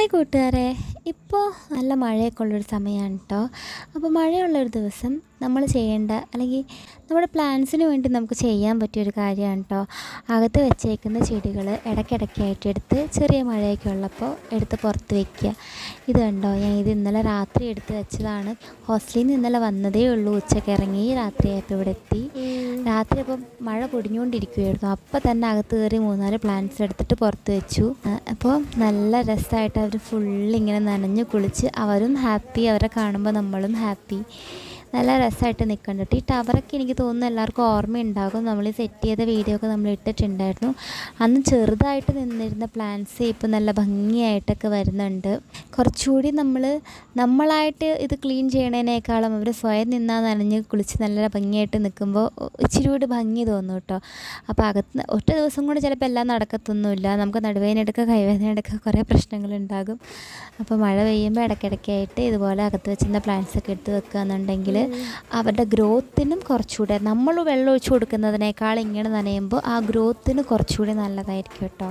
Hi കൂട്ടുകാരെ. ഇപ്പോൾ നല്ല മഴയൊക്കെ ഉള്ളൊരു സമയമാണ് കേട്ടോ അപ്പോൾ മഴയുള്ളൊരു ദിവസം നമ്മൾ ചെയ്യേണ്ട അല്ലെങ്കിൽ നമ്മുടെ പ്ലാന്റ്സിന് വേണ്ടി നമുക്ക് ചെയ്യാൻ പറ്റിയൊരു കാര്യമാണ് കേട്ടോ അകത്ത് വെച്ചേക്കുന്ന ചെടികൾ ഇടയ്ക്കിടയ്ക്കായിട്ട് എടുത്ത് ചെറിയ മഴയൊക്കെ ഉള്ളപ്പോൾ എടുത്ത് പുറത്ത് വയ്ക്കുക ഇത് കണ്ടോ? ഞാൻ ഇത് ഇന്നലെ രാത്രി എടുത്ത് വെച്ചതാണ്. ഹോസ്റ്റലിൽ നിന്ന് ഇന്നലെ വന്നതേ ഉള്ളൂ. ഉച്ചയ്ക്ക് ഇറങ്ങി രാത്രിയായപ്പോൾ ഇവിടെ എത്തി. രാത്രി അപ്പം മഴ പൊടിഞ്ഞുകൊണ്ടിരിക്കുകയായിരുന്നു അപ്പോൾ തന്നെ അകത്ത് കയറി മൂന്നാൽ പ്ലാന്റ്സ് എടുത്തിട്ട് പുറത്ത് വെച്ചു. അപ്പോൾ നല്ല രസമായിട്ട് അവർ ഫുള്ളിങ്ങനെ നനഞ്ഞ് കുളിച്ച് അവരും ഹാപ്പി അവരെ കാണുമ്പോൾ നമ്മളും ഹാപ്പി നല്ല രസമായിട്ട് നിൽക്കുന്നുണ്ട് ഈ ടവറൊക്കെ എനിക്ക് തോന്നുന്നു എല്ലാവർക്കും ഓർമ്മയുണ്ടാകും. നമ്മൾ സെറ്റ് ചെയ്ത വീഡിയോ ഒക്കെ നമ്മൾ ഇട്ടിട്ടുണ്ടായിരുന്നു. അന്ന് ചെറുതായിട്ട് നിന്നിരുന്ന പ്ലാന്റ്സ് ഇപ്പോൾ നല്ല ഭംഗിയായിട്ടൊക്കെ വരുന്നുണ്ട്. കുറച്ചുകൂടി നമ്മൾ നമ്മളായിട്ട് ഇത് ക്ലീൻ ചെയ്യണതിനേക്കാളും അവർ സ്വയം നിന്നാൽ നനഞ്ഞ് കുളിച്ച് നല്ല ഭംഗിയായിട്ട് നിൽക്കുമ്പോൾ ഇച്ചിരി കൂടി ഭംഗി തോന്നും കേട്ടോ അപ്പോൾ അകത്ത് ഒറ്റ ദിവസം കൊണ്ട് ചിലപ്പോൾ എല്ലാം നടക്കത്തൊന്നുമില്ല. നമുക്ക് നടുവേദന എടുക്കുക കൈവേദന എടുക്കുക കുറേ പ്രശ്നങ്ങളുണ്ടാകും അപ്പോൾ മഴ പെയ്യുമ്പോൾ ഇടയ്ക്കിടയ്ക്കായിട്ട് ഇതുപോലെ അകത്ത് വെച്ചിരുന്ന പ്ലാന്റ്സ് ഒക്കെ എടുത്ത് വെക്കുകയെന്നുണ്ടെങ്കിൽ അവരുടെ ഗ്രോത്തിനും കുറച്ചുകൂടെ നമ്മൾ വെള്ളം ഒഴിച്ചു കൊടുക്കുന്നതിനേക്കാൾ ഇങ്ങനെ നനയുമ്പോൾ ആ ഗ്രോത്തിന് കുറച്ചുകൂടി നല്ലതായിരിക്കും കേട്ടോ.